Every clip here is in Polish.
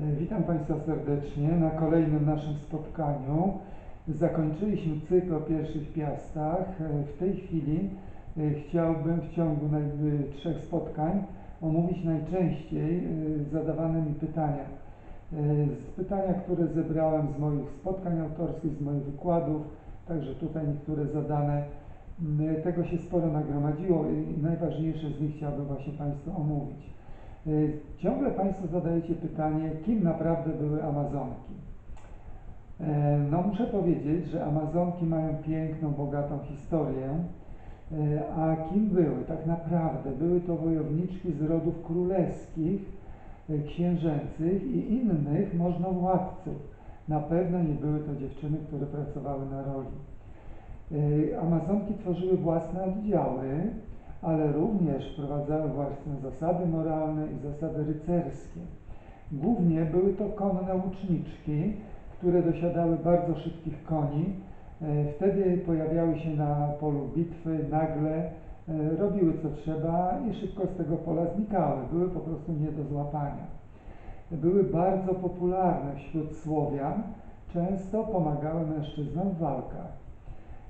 E, Witam Państwa serdecznie na kolejnym naszym spotkaniu. Zakończyliśmy cykl o pierwszych piastach. E, W tej chwili e, chciałbym w ciągu trzech spotkań omówić najczęściej zadawane mi pytania. Z pytania, które zebrałem z moich spotkań autorskich, z moich wykładów, także tutaj niektóre zadane. Tego się sporo nagromadziło i najważniejsze z nich chciałbym właśnie Państwu omówić. Y, Ciągle Państwo zadajecie pytanie, kim naprawdę były Amazonki. E, No muszę powiedzieć, że Amazonki mają piękną, bogatą historię, e, a kim były? Tak naprawdę były to wojowniczki z rodów królewskich, księżęcych i innych możnowładców. Na pewno nie były to dziewczyny, które pracowały na roli. Amazonki tworzyły własne oddziały, ale również wprowadzały własne zasady moralne i zasady rycerskie. Głównie były to konne łuczniczki, które dosiadały bardzo szybkich koni. E, Wtedy pojawiały się na polu bitwy nagle, e, robiły co trzeba i szybko z tego pola znikały. Były po prostu nie do złapania. Były bardzo popularne wśród Słowian, często pomagały mężczyznom w walkach.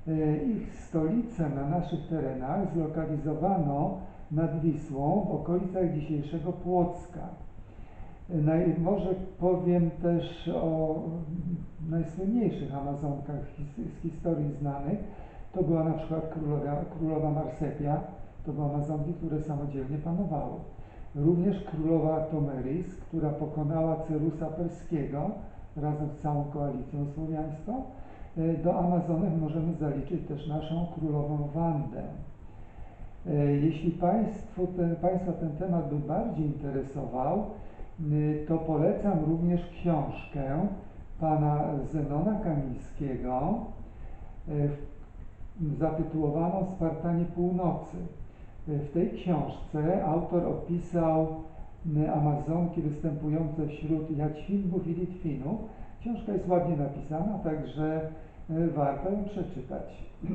E, Ich stolicę na naszych terenach zlokalizowano nad Wisłą w okolicach dzisiejszego Płocka. E, może powiem też o najsłynniejszych Amazonkach z historii znanych. To była na przykład królowa, królowa Marsepia, to były Amazonki, które samodzielnie panowały. Również królowa Tomeris, która pokonała Cerusa Perskiego razem z całą koalicją słowiańską. E, Do Amazonek możemy zaliczyć też naszą królową Wandę. E, Jeśli Państwu ten, Państwa ten temat by bardziej interesował, y, to polecam również książkę pana Zenona Kamińskiego e, zatytułowaną Spartanie Północy. E, W tej książce autor opisał Amazonki występujące wśród Jaćwingów i Litwinów. Książka jest ładnie napisana, także y, warto ją przeczytać.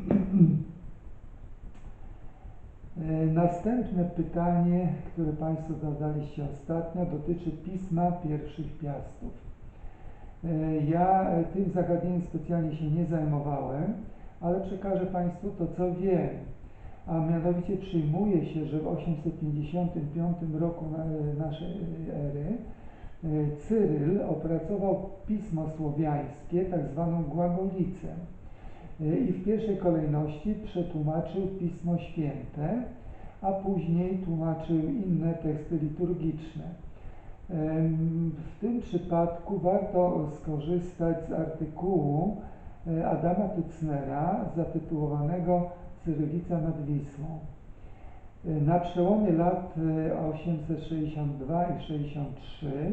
E, Następne pytanie, które Państwo zadaliście ostatnio, dotyczy pisma pierwszych piastów. E, Ja e, tym zagadnieniem specjalnie się nie zajmowałem, ale przekażę Państwu to, co wiem. A mianowicie przyjmuje się, że w 855 roku na- naszej ery e, Cyryl opracował pismo słowiańskie, tak zwaną Głagolicę. E, I w pierwszej kolejności przetłumaczył Pismo Święte, a później tłumaczył inne teksty liturgiczne. Em, W tym przypadku warto skorzystać z artykułu e, Adama Tucnera zatytułowanego Cyrylica nad Wisłą. E, Na przełomie lat e, 862 i 63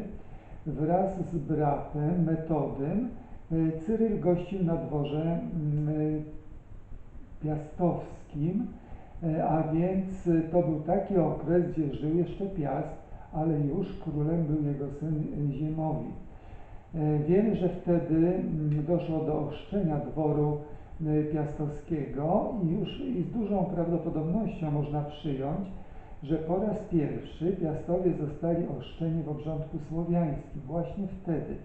wraz z bratem Metodym e, Cyryl gościł na dworze mm, piastowskim, a więc to był taki okres, gdzie żył jeszcze Piast, ale już królem był jego syn Ziemowit. E, Wiemy, że wtedy mm, doszło do ochrzczenia dworu piastowskiego i już i z dużą prawdopodobnością można przyjąć, że po raz pierwszy Piastowie zostali ochrzczeni w obrządku słowiańskim właśnie wtedy.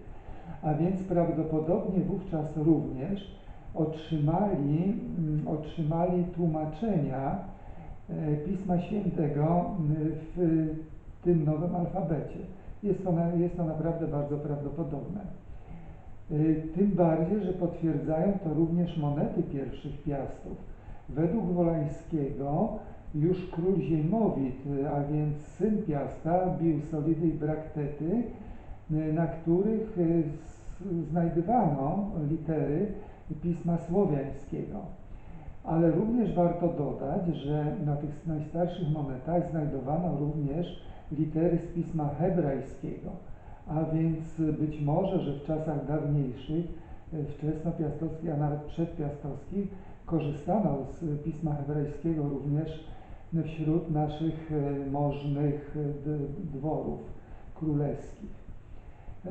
A więc prawdopodobnie wówczas również otrzymali, mm, otrzymali tłumaczenia e, Pisma Świętego mm, w tym nowym alfabecie. Jest to, jest to naprawdę bardzo prawdopodobne. Y, Tym bardziej, że potwierdzają to również monety pierwszych piastów. Według Wolańskiego już król Ziemowit, y, a więc syn piasta, bił solidy i braktety, y, na których znajdywano litery pisma słowiańskiego. Ale również warto dodać, że na tych najstarszych monetach znajdowano również litery z pisma hebrajskiego, a więc być może, że w czasach dawniejszych, e, wczesnopiastowskich, a nawet przedpiastowskich, korzystano z pisma hebrajskiego również wśród naszych e, możnych e, dworów królewskich.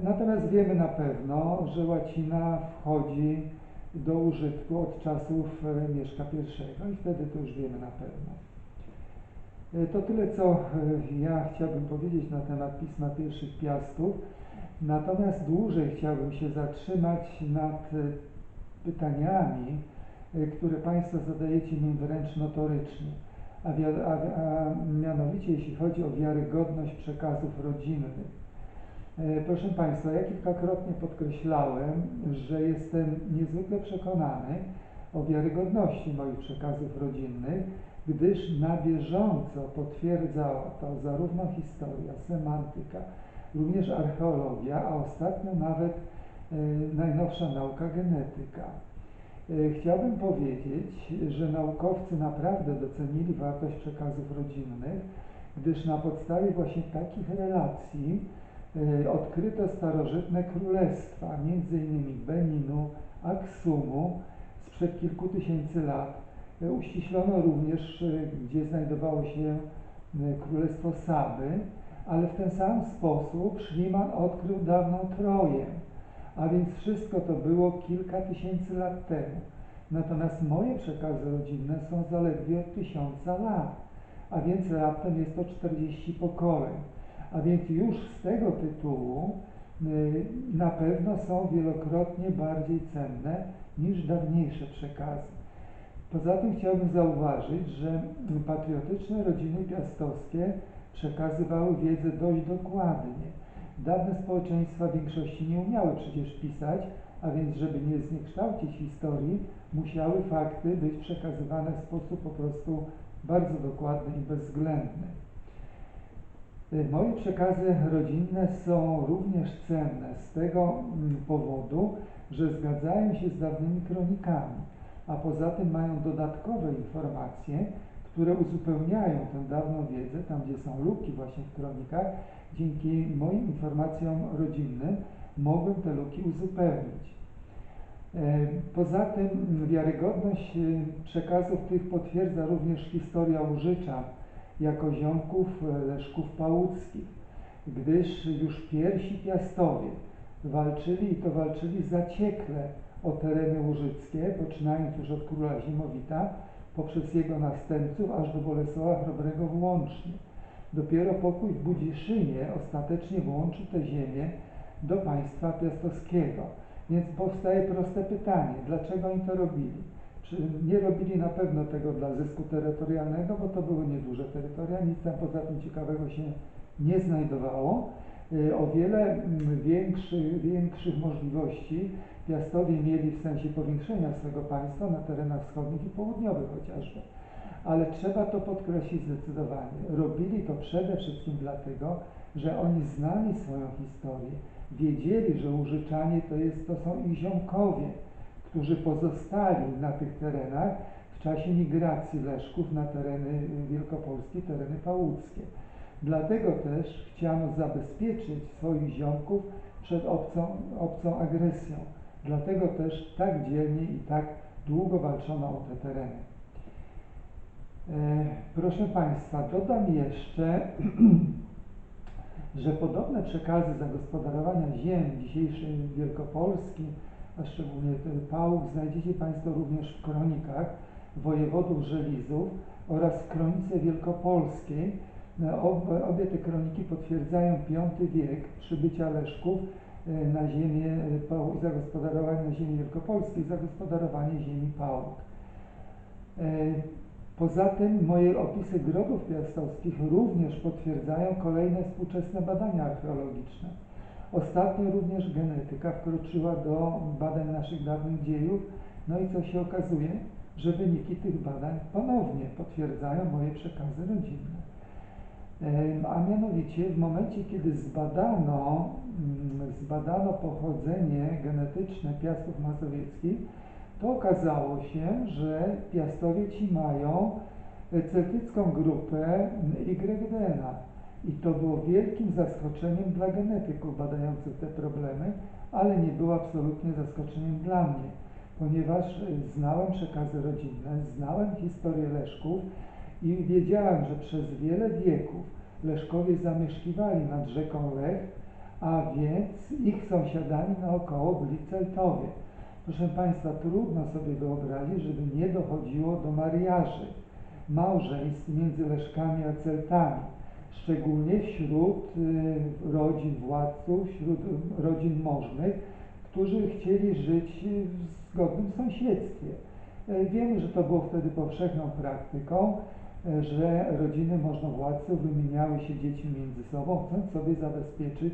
Natomiast wiemy na pewno, że łacina wchodzi do użytku od czasów Mieszka I i wtedy to już wiemy na pewno. E, To tyle, co e, ja chciałbym powiedzieć na temat Pisma Pierwszych Piastów. Natomiast dłużej chciałbym się zatrzymać nad e, pytaniami, które Państwo zadajecie mi wręcz notorycznie, a, a, a mianowicie jeśli chodzi o wiarygodność przekazów rodzinnych. Proszę Państwa, ja kilkakrotnie podkreślałem, że jestem niezwykle przekonany o wiarygodności moich przekazów rodzinnych, gdyż na bieżąco potwierdzała to zarówno historia, semantyka, również archeologia, a ostatnio nawet e, najnowsza nauka genetyka. E, chciałbym powiedzieć, że naukowcy naprawdę docenili wartość przekazów rodzinnych, gdyż na podstawie właśnie takich relacji e, odkryto starożytne królestwa, m.in. Beninu, Aksumu sprzed kilku tysięcy lat. Uściślono również, gdzie znajdowało się królestwo Saby, ale w ten sam sposób Schliemann odkrył dawną Troję, a więc wszystko to było kilka tysięcy lat temu. Natomiast moje przekazy rodzinne są zaledwie od tysiąca lat, a więc raptem jest to 40 pokoleń. A więc już z tego tytułu na pewno są wielokrotnie bardziej cenne niż dawniejsze przekazy. Poza tym chciałbym zauważyć, że patriotyczne rodziny piastowskie przekazywały wiedzę dość dokładnie. Dawne społeczeństwa w większości nie umiały przecież pisać, a więc żeby nie zniekształcić historii, musiały fakty być przekazywane w sposób po prostu bardzo dokładny i bezwzględny. Y, moje przekazy rodzinne są również cenne z tego mm, powodu, że zgadzają się z dawnymi kronikami, a poza tym mają dodatkowe informacje, które uzupełniają tę dawną wiedzę, tam gdzie są luki właśnie w kronikach, dzięki moim informacjom rodzinnym mogłem te luki uzupełnić. E, poza tym wiarygodność e, przekazów tych potwierdza również historia Łużycza jako ziomków e, Leszków Pałuckich, gdyż już pierwsi piastowie walczyli i to walczyli zaciekle o tereny łużyckie, poczynając już od króla Zimowita, poprzez jego następców aż do Bolesława Chrobrego włącznie. Dopiero pokój w Budziszynie ostatecznie włączył te ziemię do państwa piastowskiego. Więc powstaje proste pytanie, dlaczego oni to robili? Nie robili na pewno tego dla zysku terytorialnego, bo to były nieduże terytoria, nic tam poza tym ciekawego się nie znajdowało. Y, o wiele mm, większych, większych możliwości Piastowie mieli w sensie powiększenia swego państwa na terenach wschodnich i południowych chociażby. Ale trzeba to podkreślić zdecydowanie. Robili to przede wszystkim dlatego, że oni znali swoją historię, wiedzieli, że Łużyczanie to, jest, to są ich ziomkowie, którzy pozostali na tych terenach w czasie migracji Leszków na tereny wielkopolskie, tereny pałuckie. Dlatego też chciano zabezpieczyć swoich ziomków przed obcą, obcą agresją. Dlatego też tak dzielnie i tak długo walczono o te tereny. E, proszę Państwa, dodam jeszcze, że podobne przekazy zagospodarowania ziem dzisiejszej Wielkopolski, a szczególnie Pałuk, znajdziecie Państwo również w kronikach wojewodów Żelizów oraz w kronice wielkopolskiej. No, obie te kroniki potwierdzają V wiek przybycia Leszków E, na ziemię, e, zagospodarowanie na ziemi wielkopolskiej, zagospodarowanie ziemi Pałuk. E, poza tym moje opisy grodów piastowskich również potwierdzają kolejne współczesne badania archeologiczne. Ostatnio również genetyka wkroczyła do badań naszych dawnych dziejów, no i co się okazuje, że wyniki tych badań ponownie potwierdzają moje przekazy rodzinne. A mianowicie w momencie, kiedy zbadano, mm, zbadano pochodzenie genetyczne piastów mazowieckich, to okazało się, że piastowie ci mają celtycką grupę YDNA. I to było wielkim zaskoczeniem dla genetyków badających te problemy, ale nie było absolutnie zaskoczeniem dla mnie, ponieważ znałem przekazy rodzinne, znałem historię Leszków, i wiedziałem, że przez wiele wieków Leszkowie zamieszkiwali nad rzeką Lech, a więc ich sąsiadami naokoło byli Celtowie. Proszę Państwa, trudno sobie wyobrazić, żeby nie dochodziło do mariaży, małżeństw między Leszkami a Celtami. Szczególnie wśród y, rodzin władców, wśród rodzin możnych, którzy chcieli żyć w zgodnym sąsiedztwie. E, Wiemy, że to było wtedy powszechną praktyką, e, że rodziny możnowładców wymieniały się dziećmi między sobą, chcąc sobie zabezpieczyć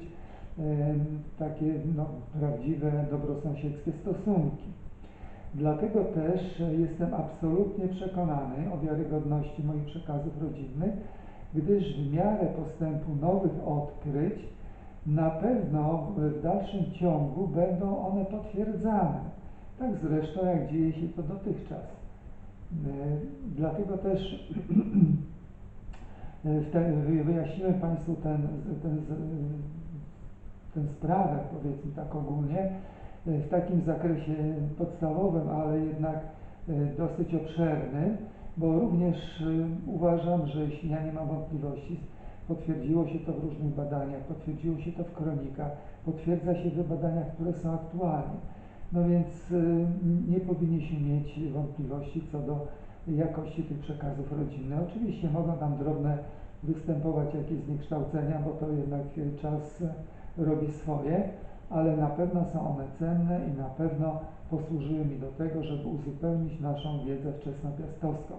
takie no, prawdziwe, dobrosąsiedzkie stosunki. Dlatego też e, jestem absolutnie przekonany o wiarygodności moich przekazów rodzinnych, gdyż w miarę postępu nowych odkryć na pewno w dalszym ciągu będą one potwierdzane. Tak zresztą jak dzieje się to dotychczas. E, Dlatego też wyjaśniłem Państwu ten, ten, tę sprawę, powiedzmy tak ogólnie, e, w takim zakresie podstawowym, ale jednak e, dosyć obszernym, bo również e, uważam, że jeśli ja nie mam wątpliwości, potwierdziło się to w różnych badaniach, potwierdziło się to w kronikach, potwierdza się w badaniach, które są aktualnie. No więc y, nie powinniśmy mieć wątpliwości co do jakości tych przekazów rodzinnych. Oczywiście mogą tam drobne występować jakieś zniekształcenia, bo to jednak y, czas y, robi swoje, ale na pewno są one cenne i na pewno posłużyły mi do tego, żeby uzupełnić naszą wiedzę wczesnopiastowską.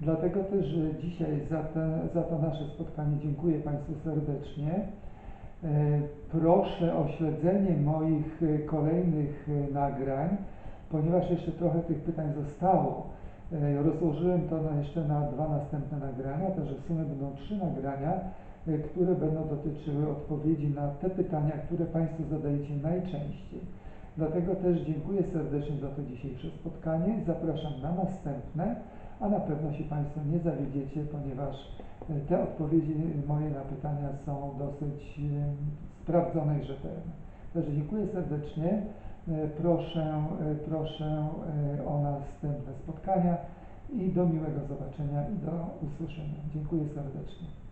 Dlatego też dzisiaj za, te, za to nasze spotkanie dziękuję Państwu serdecznie. E, Proszę o śledzenie moich e, kolejnych e, nagrań, ponieważ jeszcze trochę tych pytań zostało. Rozłożyłem to jeszcze na dwa następne nagrania, także w sumie będą trzy nagrania, które będą dotyczyły odpowiedzi na te pytania, które Państwo zadajecie najczęściej. Dlatego też dziękuję serdecznie za to dzisiejsze spotkanie. Zapraszam na następne, a na pewno się Państwo nie zawiedziecie, ponieważ e, te odpowiedzi moje na pytania są dosyć e, sprawdzone i rzetelne. Także dziękuję serdecznie. E, Proszę, proszę o następne spotkania i do miłego zobaczenia i do usłyszenia. Dziękuję serdecznie.